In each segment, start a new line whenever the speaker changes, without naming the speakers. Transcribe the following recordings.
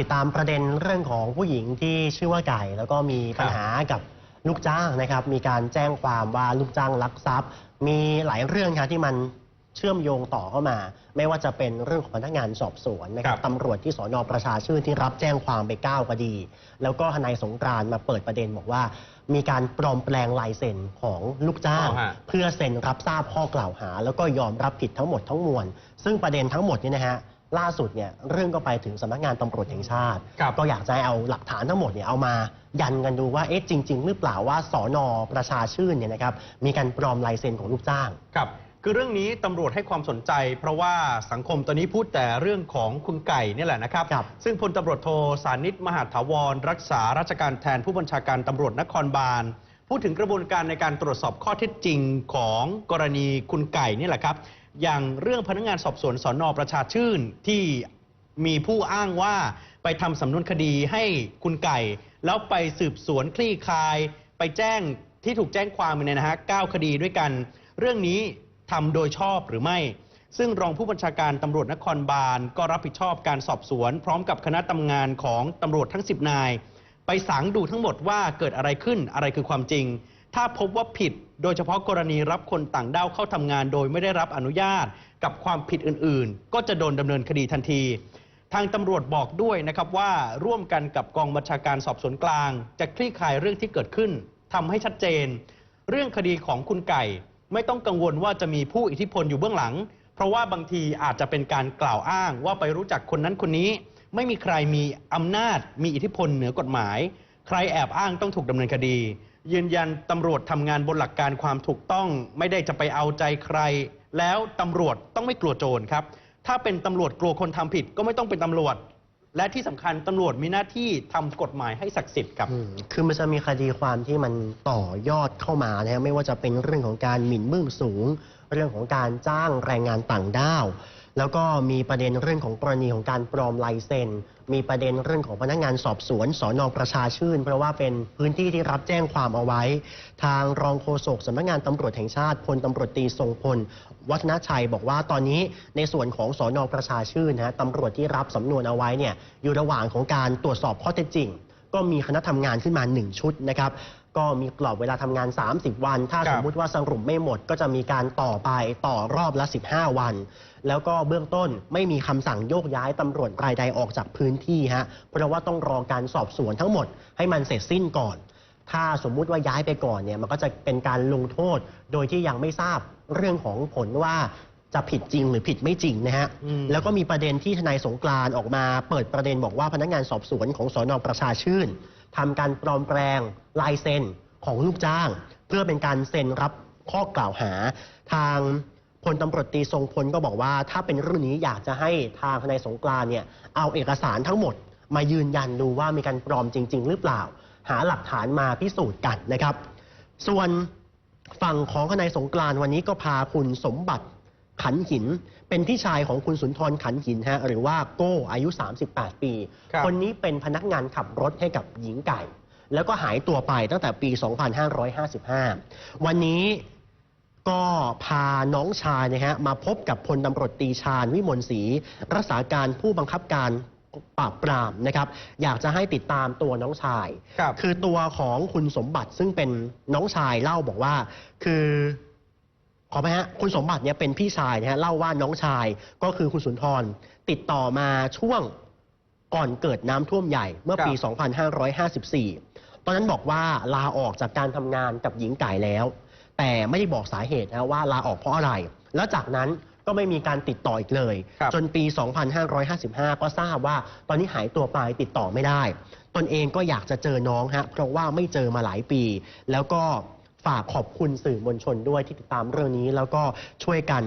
ติดตามประเด็นเรื่องของผู้หญิงที่ชื่อว่าไก่ แล้วก็มีปัญหากับลูกจ้างนะครับ มีการแจ้งความว่าลูกจ้างลักทรัพย์ มีหลายเรื่องครับที่มันเชื่อมโยงต่อเข้ามา ไม่ว่าจะเป็นเรื่องของพนักงานสอบสวนนะครับ
ครับ
ตำรวจที่สอนอประชาชื่นที่รับแจ้งความไป9คดี แล้วก็ทนายสงกรานต์มาเปิดประเด็นบอกว่า มีการปลอมแปลงลายเซ็นของลูกจ้าง
อ๋อฮะ
เพื่อเซ็นรับทราบข้อกล่าวหา แล้วก็ยอมรับผิดทั้งหมดทั้งมวลซึ่งประเด็นทั้งหมดเนี่ยนะฮะ ล่าสุดเนี่ยเรื่องก็ไปถึงสำนักงานตำรวจแห่งชาติ
ครับ
ก็อยากจะให้เอาหลักฐานทั้งหมดเนี่ยเอามายันกันดูว่าเอ๊ะจริง ๆ หรือเปล่าว่าสอนอประชาชื่นเนี่ยนะครับมีการปลอมลายเซ็นของลูกจ้าง
ครับ คือเรื่องนี้ตำรวจให้ความสนใจ เพราะว่าสังคมตอนนี้พูดแต่เรื่องของคุณไก่นี่แหละนะครับ
ครับ
ซึ่งพลตำรวจโทสานิตมหาถาวร รักษาราชการแทนผู้บัญชาการตำรวจนครบาล พูดถึงกระบวนการในการตรวจสอบข้อเท็จจริงของกรณีคุณไก่นี่แหละครับ อย่างเรื่องพนักงานสอบสวนสอนอประชาชื่นที่มีผู้อ้างว่าไปทำสำนวนคดีให้คุณไก่ แล้วไปสืบสวนคลี่คลาย ไปแจ้งที่ถูกแจ้งความเนี่ยนะฮะ9คดีด้วยกัน เรื่องนี้ทำโดยชอบหรือไม่ ซึ่งรองผู้บัญชาการตำรวจนครบาลก็รับผิดชอบการสอบสวน พร้อมกับคณะทำงานของตำรวจทั้ง 10 นาย ไปสังดูทั้งหมดว่าเกิดอะไรขึ้นอะไรคือความจริง ถ้าพบว่าผิดโดยเฉพาะกรณีรับคนต่างด้าวเข้าทำงานโดยไม่ได้รับอนุญาตกับความผิดอื่นๆ ก็จะโดนดำเนินคดีทันที ทางตำรวจบอกด้วยนะครับว่าร่วมกันกับกองบัญชาการสอบสวนกลาง จะคลี่คลายเรื่องที่เกิดขึ้นทำให้ชัดเจน เรื่องคดีของคุณไก่ ไม่ต้องกังวลว่าจะมีผู้อิทธิพลอยู่เบื้องหลัง เพราะว่าบางทีอาจจะเป็นการกล่าวอ้างว่าไปรู้จักคนนั้นคนนี้ ไม่มีใครมีอำนาจมีอิทธิพลเหนือกฎหมาย ใครแอบอ้างต้องถูกดำเนินคดี ยืนยันตำรวจทำงานบนหลักการความถูกต้อง ไม่ได้จะไปเอาใจใคร แล้วตำรวจต้องไม่กลัวโจรครับ ถ้าเป็นตำรวจกลัวคนทำผิดก็ไม่ต้องเป็นตำรวจ และที่สำคัญตำรวจมีหน้าที่ทำกฎหมายให้ศักดิ์สิทธิ์ครับ
อืมคือมันจะมีคดีความที่มันต่อยอดเข้ามานะฮะไม่ว่าจะเป็นเรื่องของการหมิ่นเบื้องสูง เรื่องของการจ้างแรงงานต่างด้าว แล้วก็มีประเด็นเรื่องของกรณีของการปลอมลายเซ็น มีประเด็นเรื่องของพนักงานสอบสวนสอนอประชาชื่น เพราะว่าเป็นพื้นที่ที่รับแจ้งความเอาไว้ ทางรองโฆษกสำนักงานตำรวจแห่งชาติพลตำรวจตีทรงพล วัฒนชัยบอกว่าตอนนี้ในส่วนของสอนอประชาชื่นนะฮะตำรวจที่รับสำนวนเอาไว้เนี่ยอยู่ระหว่างของการตรวจสอบข้อเท็จจริง ก็มีคณะทำงานขึ้นมา 1 ชุดนะครับก็มีกรอบเวลาทำงาน 30 วัน ถ้า
ครั
ส
บ
มมุติว่าสรุปไม่หมด ก็จะมีการต่อไปต่อรอบละ 15 วัน แล้วก็เบื้องต้นไม่มีคำสั่งโยกย้ายตำรวจรายใดออกจากพื้นที่ฮะเพราะว่าต้องรอการสอบสวนทั้งหมดให้มันเสร็จสิ้นก่อน ถ้าสมมุติว่าย้ายไปก่อนเนี่ยมันก็จะเป็นการลงโทษ โดยที่ยังไม่ทราบเรื่องของผลว่า จะผิดจริงหรือผิดไม่จริงนะฮะ
อืม
แล้วก็มีประเด็นที่ทนายสงกรานต์ออกมาเปิดประเด็นบอกว่าพนักงานสอบสวนของสอนอประชาชื่นทำการปลอมแปลงลายเซ็นของลูกจ้าง เพื่อเป็นการเซ็นรับข้อกล่าวหา ทางพลตำรวจตรีทรงพลก็บอกว่า ถ้าเป็นเรื่องนี้อยากจะให้ทางทนายสงกรานต์เนี่ยเอาเอกสารทั้งหมด มายืนยันดูว่ามีการปลอมจริง ๆ หรือเปล่า หาหลักฐานมาพิสูจน์กันนะครับ ส่วน ฝั่งของทนายสงกรานต์วันนี้ก็พาคุณสมบัติ ขันหิน เป็นพี่ชายของคุณสุนทรขันหินฮะหรือว่าโก้อายุ 38 ปี
ครับ
คนนี้เป็นพนักงานขับรถให้กับหญิงไก่ แล้วก็หายตัวไปตั้งแต่ปี 2555 วันนี้ก็พาน้องชายนะฮะมาพบกับพลตำรวจตรีชาญวิมลศรีรักษาการผู้บังคับการปราบปรามนะครับ อยากจะให้ติดตามตัวน้องชาย
ครับ
คือตัวของคุณสมบัติซึ่งเป็นน้องชายเล่าบอกว่า คือ ขอไปฮะคุณสมบัติเนี่ยเป็นพี่ชายนะฮะเล่าว่าน้องชายก็คือคุณสุนทร ติดต่อมาช่วงก่อนเกิดน้ำท่วมใหญ่เมื่อปี 2554 ตอนนั้นบอกว่าลาออกจากการทำงานกับหญิงไก่แล้ว แต่ไม่ได้บอกสาเหตุนะว่าลาออกเพราะอะไร แล้วจากนั้นก็ไม่มีการติดต่ออีกเลย
ครับ
จนปี 2555 ก็ทราบว่าตอนนี้หายตัวไปติดต่อไม่ได้ ตนเองก็อยากจะเจอน้องฮะเพราะว่าไม่เจอมาหลายปี แล้วก็ ฝากขอบคุณสื่อมวลชนด้วยที่ติดตามเรื่องนี้ แล้วก็ช่วยกัน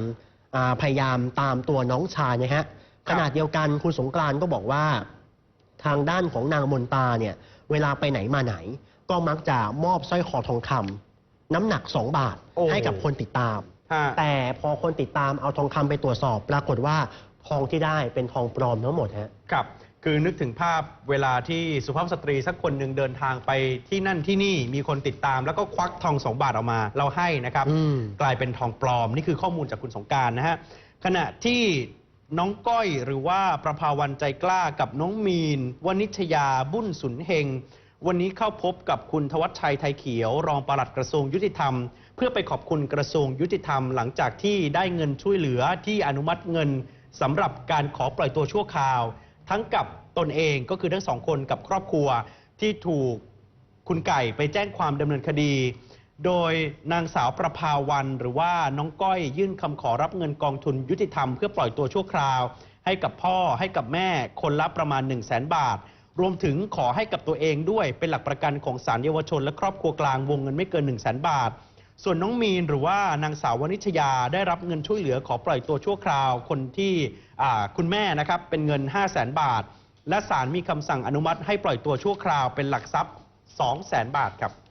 อ่าพยายามตามตัวน้องชายนะฮะ
ครั
ข
บ
ณะเดียวกันคุณสงกรานต์ก็บอกว่า ทางด้านของนางมนตาเนี่ยเวลาไปไหนมาไหน ก็มักจะมอบสร้อยคอทองคำน้ำหนัก2บาท
โอ้
ให้กับคนติดตาม
ฮะ
แต่พอคนติดตามเอาทองคำไปตรวจสอบ ปรากฏว่าทองที่ได้เป็นทองปลอมทั้งหมดฮะ
ครับ คือนึกถึงภาพเวลาที่สุภาพสตรีสักคนหนึ่งเดินทางไปที่นั่นที่นี่มีคนติดตามแล้วก็ควักทองสองบาทออกมา เราให้นะครับ
อืม
กลายเป็นทองปลอม นี่คือข้อมูลจากคุณสงกรารนะฮะขณะที่น้องก้อยหรือว่าประภาวันใจกล้ากับน้องมีนวนิชยาบุญสุนเฮง วันนี้เข้าพบกับคุณทวัชชัยไทยเขียว รองปลัดกระทรวงยุติธรรม เพื่อไปขอบคุณกระทรวงยุติธรรม หลังจากที่ได้เงินช่วยเหลือที่อนุมัติเงินสำหรับการขอปล่อยตัวชั่วคราว ทั้งกับตนเองก็คือทั้งสองคนกับครอบครัวที่ถูกคุณไก่ไปแจ้งความดำเนินคดี โดยนางสาวประภาวันหรือว่าน้องก้อยยื่นคำขอรับเงินกองทุนยุติธรรมเพื่อปล่อยตัวชั่วคราว ให้กับพ่อให้กับแม่คนละประมาณ 1 0 0 0 0แบาท รวมถึงขอให้กับตัวเองด้วยเป็นหลักประกันของศาลเยาวชนและครอบครัวกลางวงเงินไม่เกิน 1 0 0 0 0แบาท ส่วนน้องมีนหรือว่านางสาววนิชยาได้รับเงินช่วยเหลือขอปล่อยตัวชั่วคราวคนที่คุณแม่นะครับเป็นเงิน 5 0 0แสนบาท และศาลมีคำสั่งอนุมัติให้ปล่อยตัวชั่วคราวเป็นหลักทรัพย์ 2 0 0แสนบาทครับ